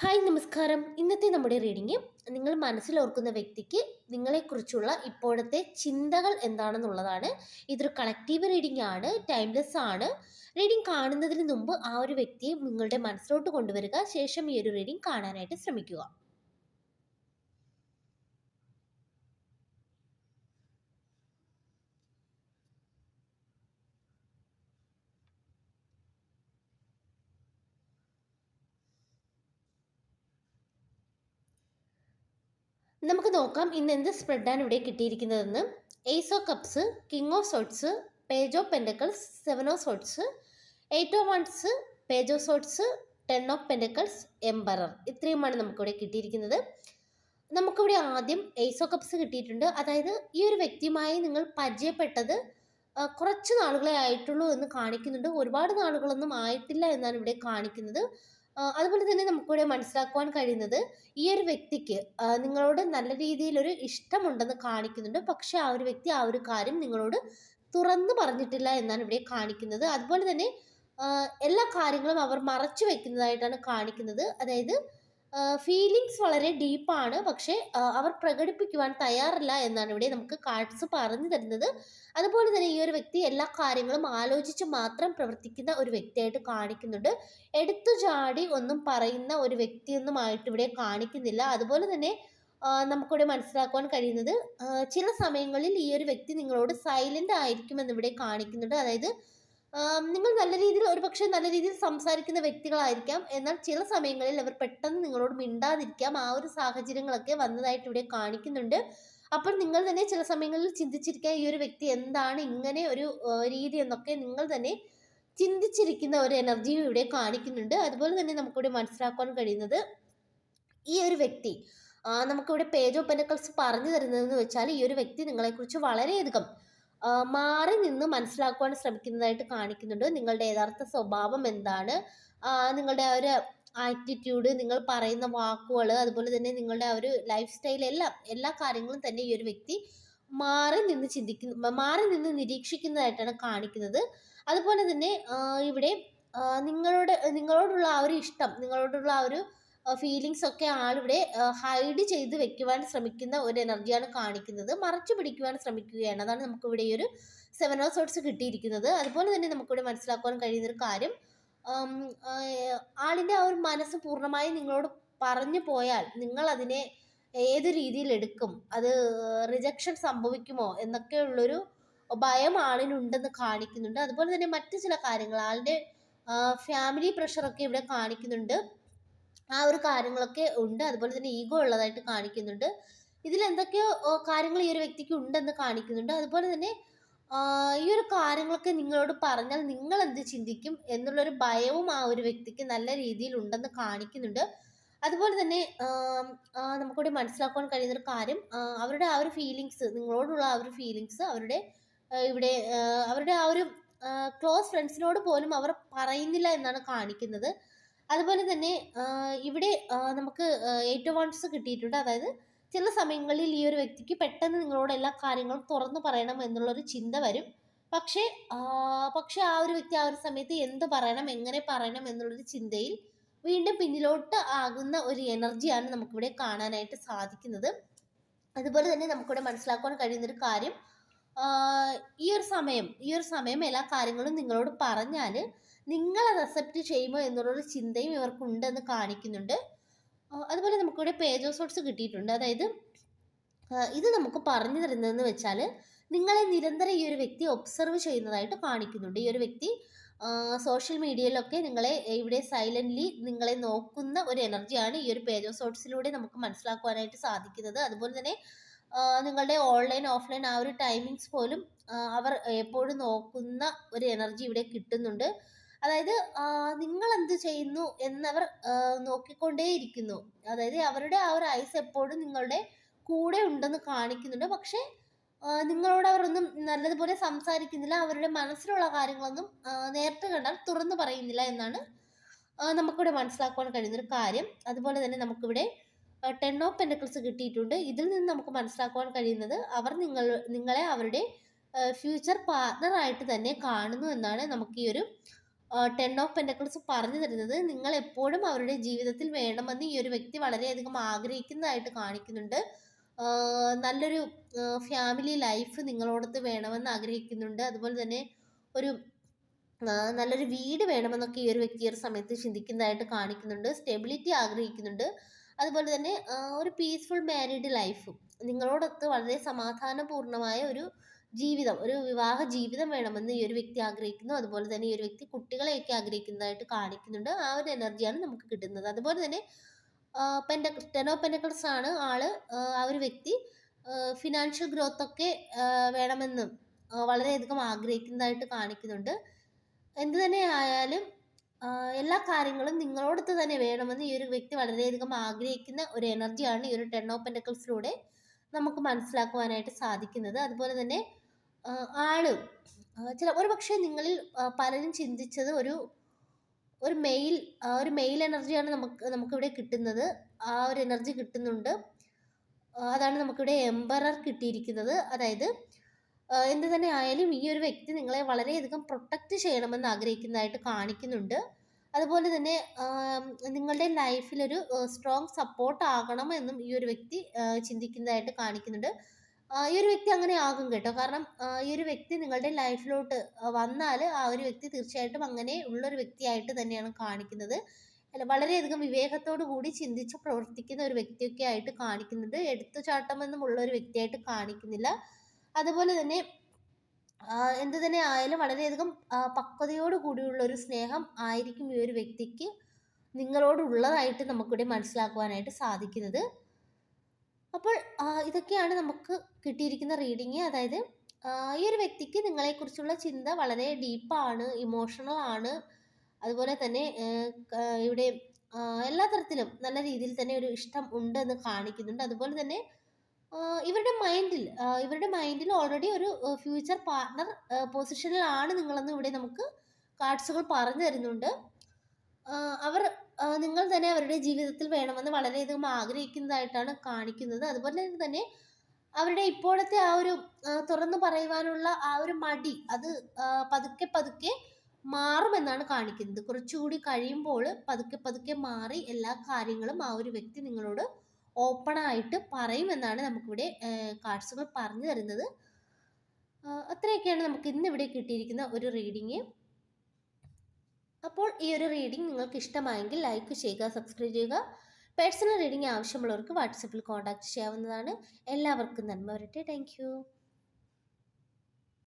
Hi നമസ്കാരം. ഇന്നത്തെ നമ്മുടെ റീഡിങ് നിങ്ങൾ മനസ്സിലോർക്കുന്ന വ്യക്തിക്ക് നിങ്ങളെക്കുറിച്ചുള്ള ഇപ്പോഴത്തെ ചിന്തകൾ എന്താണെന്നുള്ളതാണ്. ഇതൊരു കളക്റ്റീവ് റീഡിംഗ് ആണ് ടൈംലെസ് ആണ്. റീഡിംഗ് കാണുന്നതിന് മുമ്പ് ആ ഒരു വ്യക്തിയെ നിങ്ങളുടെ മനസ്സിലോട്ട് കൊണ്ടുവരിക ശേഷം ഈ ഒരു റീഡിംഗ് കാണാനായിട്ട് ശ്രമിക്കുക. നമുക്ക് നോക്കാം ഇന്ന് എന്ത് സ്പ്രെഡാണ് ഇവിടെ കിട്ടിയിരിക്കുന്നതെന്ന്. Ace of cups king of swords page of pentacles seven of swords eight of wands page of swords ten of pentacles emperor ഇത്രയുമാണ് നമുക്കിവിടെ കിട്ടിയിരിക്കുന്നത്. നമുക്കിവിടെ ആദ്യം എയ്സോ കപ്സ് കിട്ടിയിട്ടുണ്ട്. അതായത് ഈ ഒരു വ്യക്തിയുമായി നിങ്ങൾ പരിചയപ്പെട്ടത് കുറച്ച് നാളുകളെ ആയിട്ടുള്ളൂ എന്ന് കാണിക്കുന്നുണ്ട്. ഒരുപാട് നാളുകളൊന്നും ആയിട്ടില്ല എന്നാണ് ഇവിടെ കാണിക്കുന്നത്. അതുപോലെ തന്നെ നമുക്കിവിടെ മനസ്സിലാക്കുവാൻ കഴിയുന്നത് ഈ ഒരു വ്യക്തിക്ക് നിങ്ങളോട് നല്ല രീതിയിലൊരു ഇഷ്ടമുണ്ടെന്ന് കാണിക്കുന്നുണ്ട്. പക്ഷെ ആ ഒരു വ്യക്തി ആ ഒരു കാര്യം നിങ്ങളോട് തുറന്നു പറഞ്ഞിട്ടില്ല എന്നാണ് ഇവിടെ കാണിക്കുന്നത്. അതുപോലെ തന്നെ എല്ലാ കാര്യങ്ങളും അവർ മറച്ചു വെക്കുന്നതായിട്ടാണ് കാണിക്കുന്നത്. അതായത് ഫീലിങ്സ് വളരെ ഡീപ്പാണ് പക്ഷേ അവർ പ്രകടിപ്പിക്കുവാൻ തയ്യാറില്ല എന്നാണ് ഇവിടെ നമുക്ക് കാർഡ്സ് പറഞ്ഞു തരുന്നത്. അതുപോലെ തന്നെ ഈ ഒരു വ്യക്തി എല്ലാ കാര്യങ്ങളും ആലോചിച്ച് മാത്രം പ്രവർത്തിക്കുന്ന ഒരു വ്യക്തിയായിട്ട് കാണിക്കുന്നുണ്ട്. എടുത്തു ചാടി ഒന്നും പറയുന്ന ഒരു വ്യക്തിയൊന്നുമായിട്ട് ഇവിടെ കാണിക്കുന്നില്ല. അതുപോലെ തന്നെ നമുക്കിവിടെ മനസ്സിലാക്കുവാൻ കഴിയുന്നത് ചില സമയങ്ങളിൽ ഈ ഒരു വ്യക്തി നിങ്ങളോട് സൈലന്റ് ആയിരിക്കുമെന്ന് ഇവിടെ കാണിക്കുന്നുണ്ട്. അതായത് നിങ്ങൾ നല്ല രീതിയിൽ ഒരു പക്ഷേ നല്ല രീതിയിൽ സംസാരിക്കുന്ന വ്യക്തികളായിരിക്കാം. എന്നാൽ ചില സമയങ്ങളിൽ അവർ പെട്ടെന്ന് നിങ്ങളോട് മിണ്ടാതിരിക്കാം. ആ ഒരു സാഹചര്യങ്ങളൊക്കെ വന്നതായിട്ട് ഇവിടെ കാണിക്കുന്നുണ്ട്. അപ്പോൾ നിങ്ങൾ തന്നെ ചില സമയങ്ങളിൽ ചിന്തിച്ചിരിക്കുക ഈ ഒരു വ്യക്തി എന്താണ് ഇങ്ങനെ ഒരു രീതി എന്നൊക്കെ നിങ്ങൾ തന്നെ ചിന്തിച്ചിരിക്കുന്ന ഒരു എനർജിയും ഇവിടെ കാണിക്കുന്നുണ്ട്. അതുപോലെ തന്നെ നമുക്കിവിടെ മനസ്സിലാക്കാൻ കഴിയുന്നത് ഈ ഒരു വ്യക്തി നമുക്കിവിടെ പേജ് ഓഫ് പെനക്കൽസ് പറഞ്ഞു തരുന്നതെന്ന് വെച്ചാൽ ഈ ഒരു വ്യക്തി നിങ്ങളെക്കുറിച്ച് വളരെയധികം മാറി നിന്ന് മനസ്സിലാക്കുവാൻ ശ്രമിക്കുന്നതായിട്ട് കാണിക്കുന്നുണ്ട്. നിങ്ങളുടെ യഥാർത്ഥ സ്വഭാവം എന്താണ്? നിങ്ങളുടെ ഒരു ആറ്റിറ്റ്യൂഡ് നിങ്ങൾ പറയുന്ന വാക്കുകൾ അതുപോലെ തന്നെ നിങ്ങളുടെ ഒരു ലൈഫ് സ്റ്റൈൽ എല്ലാം എല്ലാ കാര്യങ്ങളും തന്നെ ഈ ഒരു വ്യക്തി മാറി നിന്ന് ചിന്തിക്കുന്ന മാറി നിന്ന് നിരീക്ഷിക്കുന്നതായിട്ടാണ് കാണിക്കുന്നത്. അതുപോലെ തന്നെ ഇവിടെ നിങ്ങളുടെ നിങ്ങളോടുള്ള ആ ഒരു ഇഷ്ടം നിങ്ങളോടുള്ള ആ ഒരു ഫീലിങ്സ് ഒക്കെ ആളിവിടെ ഹൈഡ് ചെയ്ത് വെക്കുവാൻ ശ്രമിക്കുന്ന ഒരു എനർജിയാണ് കാണിക്കുന്നത്. മറച്ചു പിടിക്കുവാൻ ശ്രമിക്കുകയാണ്. അതാണ് നമുക്കിവിടെ ഈ ഒരു സെവൻ ഓഫ് സോട്ട്സ് കിട്ടിയിരിക്കുന്നത്. അതുപോലെ തന്നെ നമുക്കിവിടെ മനസ്സിലാക്കുവാൻ കഴിയുന്ന ഒരു കാര്യം ആളിന്റെ ആ ഒരു മനസ്സ് പൂർണമായി നിങ്ങളോട് പറഞ്ഞു പോയാൽ നിങ്ങൾ അതിനെ ഏത് രീതിയിൽ എടുക്കും? അത് റിജക്ഷൻ സംഭവിക്കുമോ? എന്നൊക്കെയുള്ളൊരു ഭയം ആളിനുണ്ടെന്ന് കാണിക്കുന്നുണ്ട്. അതുപോലെ തന്നെ മറ്റു ചില കാര്യങ്ങൾ ആളുടെ ഫാമിലി പ്രഷറൊക്കെ ഇവിടെ കാണിക്കുന്നുണ്ട്. ആ ഒരു കാര്യങ്ങളൊക്കെ ഉണ്ട്. അതുപോലെ തന്നെ ഈഗോ ഉള്ളതായിട്ട് കാണിക്കുന്നുണ്ട്. ഇതിൽ എന്തൊക്കെയോ കാര്യങ്ങൾ ഈ ഒരു വ്യക്തിക്ക് ഉണ്ടെന്ന് കാണിക്കുന്നുണ്ട്. അതുപോലെ തന്നെ ഈ ഒരു കാര്യങ്ങളൊക്കെ നിങ്ങളോട് പറഞ്ഞാൽ നിങ്ങൾ എന്ത് ചിന്തിക്കും എന്നുള്ളൊരു ഭയവും ആ ഒരു വ്യക്തിക്ക് നല്ല രീതിയിൽ ഉണ്ടെന്ന് കാണിക്കുന്നുണ്ട്. അതുപോലെ തന്നെ നമുക്കൂടെ മനസ്സിലാക്കാൻ കഴിയുന്ന ഒരു കാര്യം അവരുടെ ആ ഒരു ഫീലിങ്സ് നിങ്ങളോടുള്ള ആ ഒരു ഫീലിങ്സ് അവരുടെ ഇവിടെ അവരുടെ ആ ഒരു ക്ലോസ് ഫ്രണ്ട്സിനോട് പോലും അവർ പറയുന്നില്ല എന്നാണ് കാണിക്കുന്നത്. അതുപോലെ തന്നെ ഇവിടെ നമുക്ക് ഏറ്റവും വൺസ് കിട്ടിയിട്ടുണ്ട്. അതായത് ചില സമയങ്ങളിൽ ഈ ഒരു വ്യക്തിക്ക് പെട്ടെന്ന് നിങ്ങളോട് എല്ലാ കാര്യങ്ങളും തുറന്നു പറയണം എന്നുള്ളൊരു ചിന്ത വരും. പക്ഷേ പക്ഷേ ആ ഒരു വ്യക്തി ആ ഒരു സമയത്ത് എന്ത് പറയണം എങ്ങനെ പറയണം എന്നുള്ളൊരു ചിന്തയിൽ വീണ്ടും പിന്നിലോട്ട് ആകുന്ന ഒരു എനർജിയാണ് നമുക്കിവിടെ കാണാനായിട്ട് സാധിക്കുന്നത്. അതുപോലെ തന്നെ നമുക്കിവിടെ മനസ്സിലാക്കാൻ കഴിയുന്നൊരു കാര്യം ഈ ഒരു സമയം ഈ ഒരു സമയം എല്ലാ കാര്യങ്ങളും നിങ്ങളോട് പറഞ്ഞാൽ നിങ്ങളത് അക്സെപ്റ്റ് ചെയ്യുമോ എന്നുള്ളൊരു ചിന്തയും ഇവർക്കുണ്ടെന്ന് കാണിക്കുന്നുണ്ട്. അതുപോലെ നമുക്കിവിടെ പേജ് ഓഫ് സോട്ട്സ് കിട്ടിയിട്ടുണ്ട്. അതായത് ഇത് നമുക്ക് പറഞ്ഞു തരുന്നതെന്ന് വെച്ചാൽ നിങ്ങളെ നിരന്തരം ഈ ഒരു വ്യക്തി ഒബ്സർവ് ചെയ്യുന്നതായിട്ട് കാണിക്കുന്നുണ്ട്. ഈ ഒരു വ്യക്തി സോഷ്യൽ മീഡിയയിലൊക്കെ നിങ്ങളെ ഇവിടെ സൈലന്റ്ലി നിങ്ങളെ നോക്കുന്ന ഒരു എനർജിയാണ് ഈ ഒരു പേജ് ഓഫ് സോട്ട്സിലൂടെ നമുക്ക് മനസ്സിലാക്കുവാനായിട്ട് സാധിക്കുന്നത്. അതുപോലെ തന്നെ നിങ്ങളുടെ ഓൺലൈൻ ഓഫ്ലൈൻ ആ ഒരു ടൈമിങ്സ് പോലും അവർ എപ്പോഴും നോക്കുന്ന ഒരു എനർജി ഇവിടെ കിട്ടുന്നുണ്ട്. അതായത് നിങ്ങൾ എന്ത് ചെയ്യുന്നു എന്നവർ നോക്കിക്കൊണ്ടേയിരിക്കുന്നു. അതായത് അവരുടെ ആ ഒരു ഐസ് എപ്പോഴും നിങ്ങളുടെ കൂടെ ഉണ്ടെന്ന് കാണിക്കുന്നുണ്ട്. പക്ഷേ നിങ്ങളോട് അവരൊന്നും നല്ലതുപോലെ സംസാരിക്കുന്നില്ല. അവരുടെ മനസ്സിലുള്ള കാര്യങ്ങളൊന്നും നേരത്തെ കണ്ടാൽ തുറന്നു പറയുന്നില്ല എന്നാണ് നമുക്കിവിടെ മനസ്സിലാക്കുവാൻ കഴിയുന്നൊരു കാര്യം. അതുപോലെ തന്നെ നമുക്കിവിടെ ടെൻ ഓഫ് പെൻഡക്കിൾസ് കിട്ടിയിട്ടുണ്ട്. ഇതിൽ നിന്ന് നമുക്ക് മനസ്സിലാക്കുവാൻ കഴിയുന്നത് അവർ നിങ്ങൾ നിങ്ങളെ അവരുടെ ഫ്യൂച്ചർ പാർട്ണറായിട്ട് തന്നെ കാണുന്നു എന്നാണ് നമുക്ക് ഈ ഒരു ടെൻ ഓഫ് പെൻഡക്കിൾസ് പറഞ്ഞു തരുന്നത് നിങ്ങൾ എപ്പോഴും അവരുടെ ജീവിതത്തിൽ വേണമെന്ന് ഈ ഒരു വ്യക്തി വളരെയധികം ആഗ്രഹിക്കുന്നതായിട്ട് കാണിക്കുന്നുണ്ട്. നല്ലൊരു ഫാമിലി ലൈഫ് നിങ്ങളോടത്ത് വേണമെന്ന് ആഗ്രഹിക്കുന്നുണ്ട്. അതുപോലെ തന്നെ ഒരു നല്ലൊരു വീട് വേണമെന്നൊക്കെ ഈ ഒരു വ്യക്തി ഒരു സമയത്ത് ചിന്തിക്കുന്നതായിട്ട് കാണിക്കുന്നുണ്ട്. സ്റ്റെബിലിറ്റി ആഗ്രഹിക്കുന്നുണ്ട്. അതുപോലെ തന്നെ ഒരു പീസ്ഫുൾ മാരീഡ് ലൈഫും നിങ്ങളോടൊത്ത് വളരെ സമാധാനപൂർണമായ ഒരു ജീവിതം ഒരു വിവാഹ ജീവിതം വേണമെന്ന് ഈ ഒരു വ്യക്തി ആഗ്രഹിക്കുന്നു. അതുപോലെ തന്നെ ഈ ഒരു വ്യക്തി കുട്ടികളെയൊക്കെ ആഗ്രഹിക്കുന്നതായിട്ട് കാണിക്കുന്നുണ്ട്. ആ ഒരു എനർജിയാണ് നമുക്ക് കിട്ടുന്നത്. അതുപോലെ തന്നെ പെൻഡ ടെനോ പെൻഡക്കിൾസ് ആണ് ആൾ. ആ, ഒരു വ്യക്തി ഫിനാൻഷ്യൽ ഗ്രോത്ത് ഒക്കെ വേണമെന്ന് വളരെയധികം ആഗ്രഹിക്കുന്നതായിട്ട് കാണിക്കുന്നുണ്ട്. എന്ത് തന്നെ ആയാലും എല്ലാ കാര്യങ്ങളും നിങ്ങളോടത്ത് തന്നെ വേണമെന്ന് ഈ ഒരു വ്യക്തി വളരെയധികം ആഗ്രഹിക്കുന്ന ഒരു എനർജിയാണ് ഈ ഒരു ടെൻ ഓഫ് പെൻഡക്കിൾസിലൂടെ നമുക്ക് മനസ്സിലാക്കുവാനായിട്ട് സാധിക്കുന്നത്. അതുപോലെ തന്നെ ആ, ആൾ ആ, ചില ഒരു പക്ഷേ നിങ്ങളിൽ പലരും ചിന്തിച്ചത് ഒരു ഒരു മെയിൽ ഒരു മെയിൽ എനർജിയാണ് നമുക്ക് നമുക്കിവിടെ കിട്ടുന്നത്. ആ ഒരു എനർജി കിട്ടുന്നുണ്ട്. അതാണ് നമുക്കിവിടെ എംബറർ കിട്ടിയിരിക്കുന്നത്. അതായത് എന്ത് തന്നെ ആയാലും ഈ ഒരു വ്യക്തി നിങ്ങളെ വളരെയധികം പ്രൊട്ടക്റ്റ് ചെയ്യണമെന്ന് ആഗ്രഹിക്കുന്നതായിട്ട് കാണിക്കുന്നുണ്ട്. അതുപോലെ തന്നെ നിങ്ങളുടെ ലൈഫിലൊരു സ്ട്രോങ് സപ്പോർട്ട് ആകണം എന്നും ഈ ഒരു വ്യക്തി ചിന്തിക്കുന്നതായിട്ട് കാണിക്കുന്നുണ്ട്. ഈ ഒരു വ്യക്തി അങ്ങനെ ആകും കേട്ടോ. കാരണം ഈ ഒരു വ്യക്തി നിങ്ങളുടെ ലൈഫിലോട്ട് വന്നാൽ ആ ഒരു വ്യക്തി തീർച്ചയായിട്ടും അങ്ങനെ ഉള്ള ഉള്ളൊരു വ്യക്തിയായിട്ട് തന്നെയാണ് കാണിക്കുന്നത്. അല്ല വളരെയധികം വിവേകത്തോടു കൂടി ചിന്തിച്ച് പ്രവർത്തിക്കുന്ന ഒരു വ്യക്തിയൊക്കെ ആയിട്ട് കാണിക്കുന്നുണ്ട്. എടുത്തുചാട്ടമെന്നും ഉള്ള ഒരു വ്യക്തിയായിട്ട് കാണിക്കുന്നില്ല. അതുപോലെ തന്നെ എന്ത് തന്നെ ആയാലും വളരെയധികം പക്വതയോട് കൂടിയുള്ള ഒരു സ്നേഹം ആയിരിക്കും ഈ ഒരു വ്യക്തിക്ക് നിങ്ങളോടുള്ളതായിട്ട് നമുക്കിവിടെ മനസ്സിലാക്കുവാനായിട്ട് സാധിക്കുന്നത്. അപ്പോൾ ഇതൊക്കെയാണ് നമുക്ക് കിട്ടിയിരിക്കുന്ന റീഡിങ് അതായത് ഈ ഒരു വ്യക്തിക്ക് നിങ്ങളെക്കുറിച്ചുള്ള ചിന്ത വളരെ ഡീപ്പാണ് ഇമോഷണൽ ആണ്. അതുപോലെ തന്നെ ഇവിടെ എല്ലാ തരത്തിലും നല്ല രീതിയിൽ തന്നെ ഒരു ഇഷ്ടം ഉണ്ട് എന്ന് കാണിക്കുന്നുണ്ട്. അതുപോലെ തന്നെ ഇവരുടെ മൈൻഡിൽ ഇവരുടെ മൈൻഡിൽ ഓൾറെഡി ഒരു ഫ്യൂച്ചർ പാർട്ണർ പൊസിഷനിലാണ് നിങ്ങളെന്ന് ഇവിടെ നമുക്ക് കാർഡ്സുകൾ പറഞ്ഞു തരുന്നുണ്ട്. അവർ നിങ്ങൾ തന്നെ അവരുടെ ജീവിതത്തിൽ വേണമെന്ന് വളരെയധികം ആഗ്രഹിക്കുന്നതായിട്ടാണ് കാണിക്കുന്നത്. അതുപോലെ തന്നെ അവരുടെ ഇപ്പോഴത്തെ ആ ഒരു തുറന്നു പറയുവാനുള്ള ആ ഒരു മടി അത് പതുക്കെ പതുക്കെ മാറുമെന്നാണ് കാണിക്കുന്നത്. കുറച്ചുകൂടി കഴിയുമ്പോൾ പതുക്കെ പതുക്കെ മാറി എല്ലാ കാര്യങ്ങളും ആ ഒരു വ്യക്തി നിങ്ങളോട് ഓപ്പണായിട്ട് പറയുമെന്നാണ് നമുക്കിവിടെ കാർഡ്സുകൾ പറഞ്ഞു തരുന്നത്. അത്രയൊക്കെയാണ് നമുക്ക് ഇന്നിവിടെ കിട്ടിയിരിക്കുന്ന ഒരു റീഡിങ് അപ്പോൾ ഈ ഒരു റീഡിംഗ് നിങ്ങൾക്ക് ഇഷ്ടമായെങ്കിൽ ലൈക്ക് ചെയ്യുക സബ്സ്ക്രൈബ് ചെയ്യുക. പേഴ്സണൽ റീഡിംഗ് ആവശ്യമുള്ളവർക്ക് വാട്സപ്പിൽ കോൺടാക്ട് ചെയ്യാവുന്നതാണ്. എല്ലാവർക്കും നന്മ വരട്ടെ. താങ്ക്